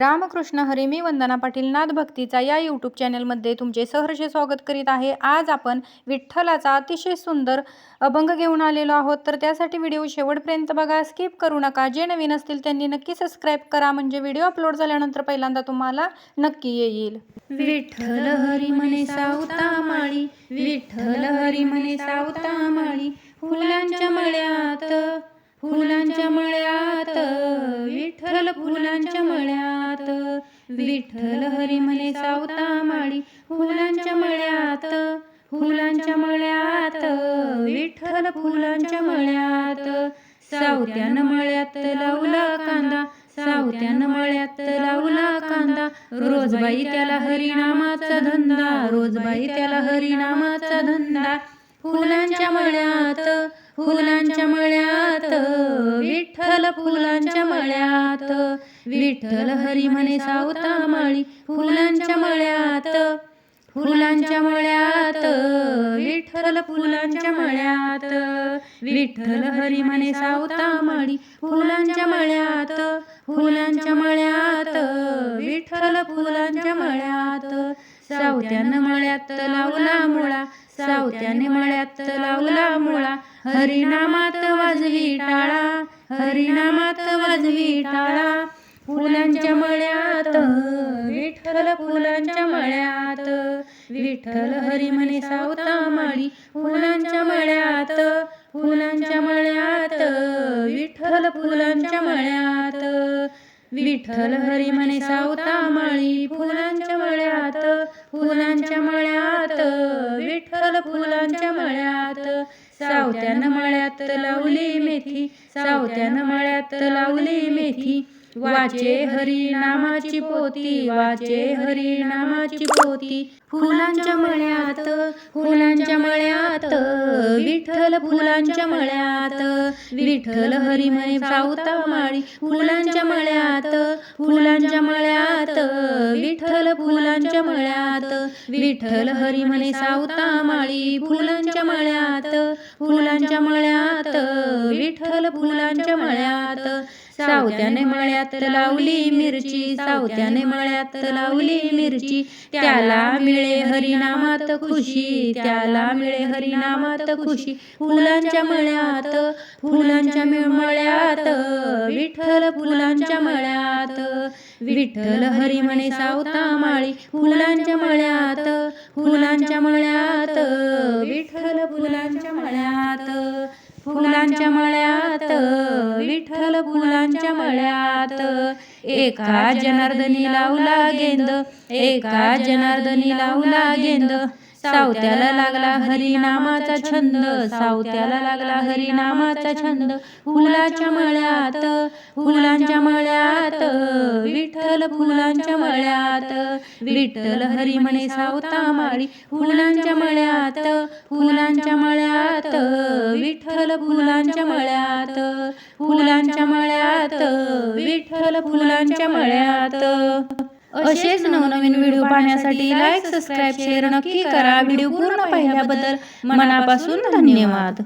रामकृष्ण हरी मी वंदना पाटील नाथ भक्तीचा या यूट्यूब चॅनलमध्ये तुमचे सहर्ष स्वागत करीत आहे. आज आपण विठ्ठलाचा अतिशय सुंदर अभंग घेऊन आलेलो आहोत. तर त्यासाठी व्हिडिओ शेवटपर्यंत बघा स्किप करू नका. जे नवीन असतील त्यांनी नक्की सबस्क्राईब करा. म्हणजे व्हिडिओ अपलोड झाल्यानंतर पहिल्यांदा तुम्हाला नक्की येईल. विठ्ठल हरी म्हणे सावता माळी विठ्ठल हरी म्हणे सावता माळी फुलांच्या मळ्यात फुलांच्या मळ्यात विठ्ठल फुलांच्या मळ्यात. विठ्ठल हरी म्हणे सावता माळी फुलांच्या मळ्यात फुलांच्या मळ्यात विठ्ठल फुलांच्या मळ्यात. सावत्यानं मळ्यात लावला कांदा सावत्यानं मळ्यात लावला कांदा. रोजबाई त्याला हरिनामाचा धंदा रोजबाई त्याला हरिनामाचा धंदा. फुलांच्या मळ्यात फुलांच्या मळ्यात विठ्ठल फुलांच्या मळ्यात. विठ्ठल हरी म्हणे सावता माळी फुलांच्या मळ्यात फुलांच्या मळ्यात विठ्ठल फुलांच्या मळ्यात विठ्ठल हरी म्हणे सावता माळी फुलांच्या मळ्यात फुलांच्या मळ्यात विठ्ठल फुलांच्या मळ्यात सावत्यानं मळ्यात लावला मुळा सावत्याने मळ्यात लावला मुळा हरिनामात वाजवी टाळा हरिनामात वाजवी टाळा फुलांच्या मळ्यात विठ्ठल फुलांच्या मळ्यात विठ्ठल हरी म्हणे सावता माळी फुलांच्या मळ्यात फुलांच्या मळ्यात विठ्ठल फुलांच्या मळ्यात विठ्ठल हरी म्हणे सावता माळी फुलांच्या मळ्यात फुलांच्या मळ्यात विठ्ठल फुलांच्या मळ्यात सावत्यानं मळ्यात लावली मेथी सावत्यानं मळ्यात लावली मेथी. वाचे हरी नामाची पोती वाचे हरी नामाची पोती. फुलांच्या मळ्यात फुलांच्या मळ्यात विठ्ठल फुलांच्या मळ्यात विठ्ठल हरी सावता माळी. फुलांच्या मळ्यात फुलांच्या मळ्यात विठ्ठल फुलांच्या मळ्यात विठ्ठल हरी सावता माळी. फुलांच्या मळ्यात फुलांच्या मळ्यात विठ्ठल फुलांच्या मळ्यात सावत्याने मळ्यात लावली मिरची सावत्याने मळ्यात लावली मिरची. त्याला मिळे हरिनामात खुशी त्याला मिळे हरिनामात खुशी. फुलांच्या मळ्यात फुलांच्या मळ्यात विठ्ठल फुलांच्या मळ्यात विठ्ठल हरी म्हणे सावता माळी. फुलांच्या मळ्यात फुलांच्या मळ्यात विठ्ठल फुलांच्या मळ्यात फुलांच्या मळ्यात विठ्ठल फुलांच्या मळ्यात. एका जनार्दनी लावला गेंद एका जनार्दनी लावला गेंद. सावत्याला लागला हरिनामाचा छंद सावत्याला लागला हरिनामाचा छंद. फुलाच्या मळ्यात फुलांच्या मळ्यात विठ्ठल फुलांच्या मळ्यात. विठ्ठल हरी म्हणे सावता माळी फुलांच्या मळ्यात फुलांच्या मळ्यात विठ्ठल फुलांच्या मळ्यात फुलांच्या मळ्यात विठ्ठल फुलांच्या मळ्यात. असेच नवनवीन व्हिडिओ पाहण्यासाठी लाईक सबस्क्राईब शेअर नक्की करा. व्हिडिओ पूर्ण पाहिल्याबद्दल मनापासून धन्यवाद.